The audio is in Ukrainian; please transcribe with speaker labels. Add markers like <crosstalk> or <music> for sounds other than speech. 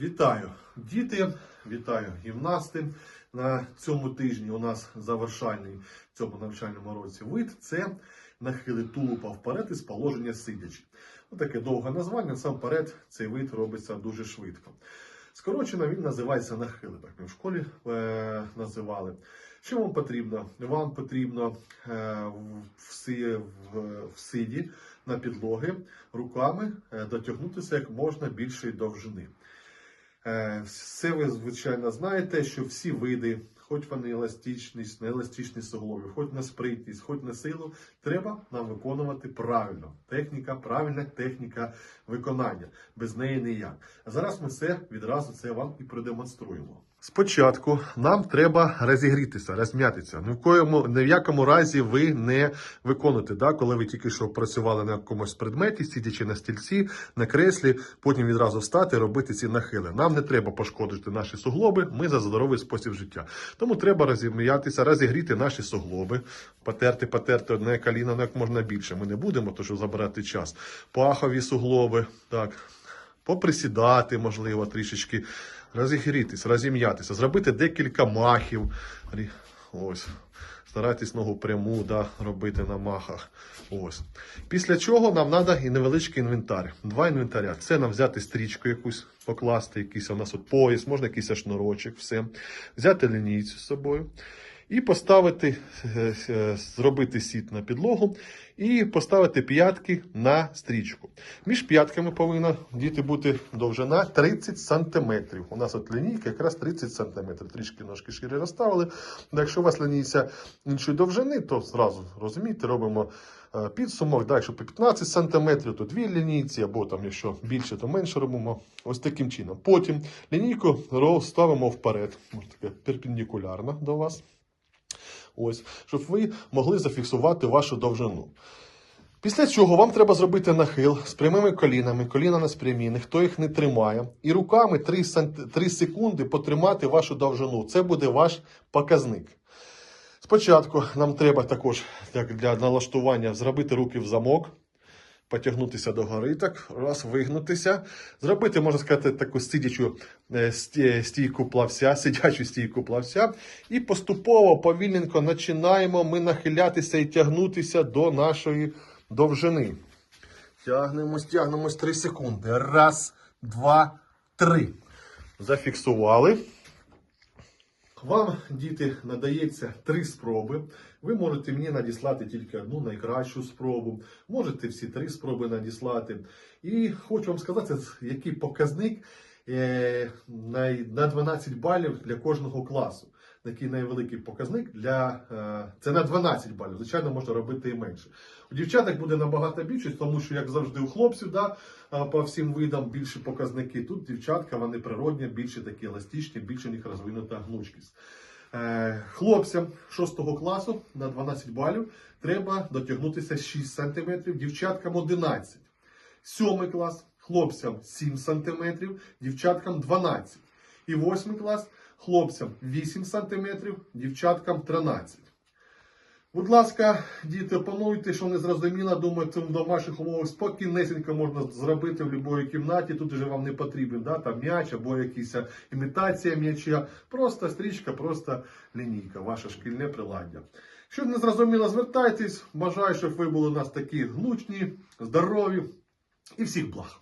Speaker 1: Вітаю, діти, вітаю гімнасти. На цьому тижні у нас завершальний в цьому навчальному році вид це нахили тулупа вперед із положення сидячи. Таке довге названня, насамперед цей вид робиться дуже швидко. Скорочено він називається нахили, так ми в школі е, називали. Що вам потрібно? Вам потрібно е, в, си- в, в сиді на підлоги руками е, дотягнутися як можна більшої довжини. Е, Все ви, звичайно, знаєте, що всі види, хоч вони еластичність, нееластичні суглоби, хоч на спритність, хоч на силу, треба нам виконувати правильно. Техніка, правильна техніка виконання. Без неї ніяк. А зараз ми все відразу це вам і продемонструємо. Спочатку нам треба розігрітися, розм'ятися. Ні в коєму, ні в якому разі ви не виконуєте, да? коли ви тільки що працювали на якомусь предметі, сидячи на стільці, на креслі, потім відразу встати, робити ці нахили. Нам не треба пошкодити наші суглоби, ми за здоровий спосіб життя. Тому треба розім'ятися, розігріти наші суглоби, потерти, потерти одне коліно ну, як можна більше. Ми не будемо, то що забирати час. Пахові суглоби, так, поприсідати, можливо, трішечки, розігрітися, розім'ятися, зробити декілька махів. Ось. Старайтесь ногу пряму да, робити на махах. Ось. Після чого нам треба і невеличкий інвентар. Два інвентаря. Це нам взяти стрічку якусь, покласти, якийсь у нас от пояс, можна якийсь шнурочок, все. Взяти лінійцю з собою. І поставити, е, е, зробити сіт на підлогу і поставити п'ятки на стрічку. Між п'ятками повинна діти бути довжина 30 см. У нас от лінійка якраз 30 см. Трішки ножки шире розставили. Якщо у вас лінійця іншої довжини, то зразу розумієте, робимо е, підсумок. Да, якщо по 15 см, то дві лінійці, або там, якщо більше, то менше робимо. Ось таким чином. Потім лінійку розставимо вперед, може таке перпендикулярно до вас. Ось, щоб ви могли зафіксувати вашу довжину. Після цього вам треба зробити нахил з прямими колінами, коліна на спрямі, ніхто їх не тримає. І руками 3, 3 секунди потримати вашу довжину. Це буде ваш показник. Спочатку нам треба також як для налаштування зробити руки в замок, потягнутися до гори, так, раз, вигнутися, зробити, можна сказати, таку сидячу е, стійку плавця, <laughs> сидячу стійку плавця. І поступово, повільненько починаємо ми нахилятися і тягнутися до нашої довжини. Тягнемось, тягнемось 3 секунди. Раз, два, три. Зафіксували. Вам, діти, надається три спроби. Ви можете мені надіслати тільки одну найкращу спробу. Можете всі три спроби надіслати. І хочу вам сказати, який показник е, на, на 12 балів для кожного класу. Такий найвеликий показник для е, це на 12 балів. Звичайно, можна робити і менше. У дівчаток буде набагато більше, тому що, як завжди, у хлопців, да, по всім видам більші показники. Тут дівчатка, вони природні, більше такі еластичні, більше у них розвинута гнучкість. Е, Хлопцям 6 класу на 12 балів треба дотягнутися 6 см, дівчаткам 11. 7 клас хлопцям 7 см, дівчаткам 12. І 8 клас хлопцям 8 см, дівчаткам 13. Будь ласка, діти, опануйте, що не зрозуміло, думаю, це в домашніх умовах спокійнесенько можна зробити в будь-якій кімнаті. Тут вже вам не потрібен да, там м'яч або якась імітація м'яча. Просто стрічка, просто лінійка, ваше шкільне приладдя. Що не зрозуміло, звертайтесь. Бажаю, щоб ви були у нас такі гнучні, здорові і всіх благ.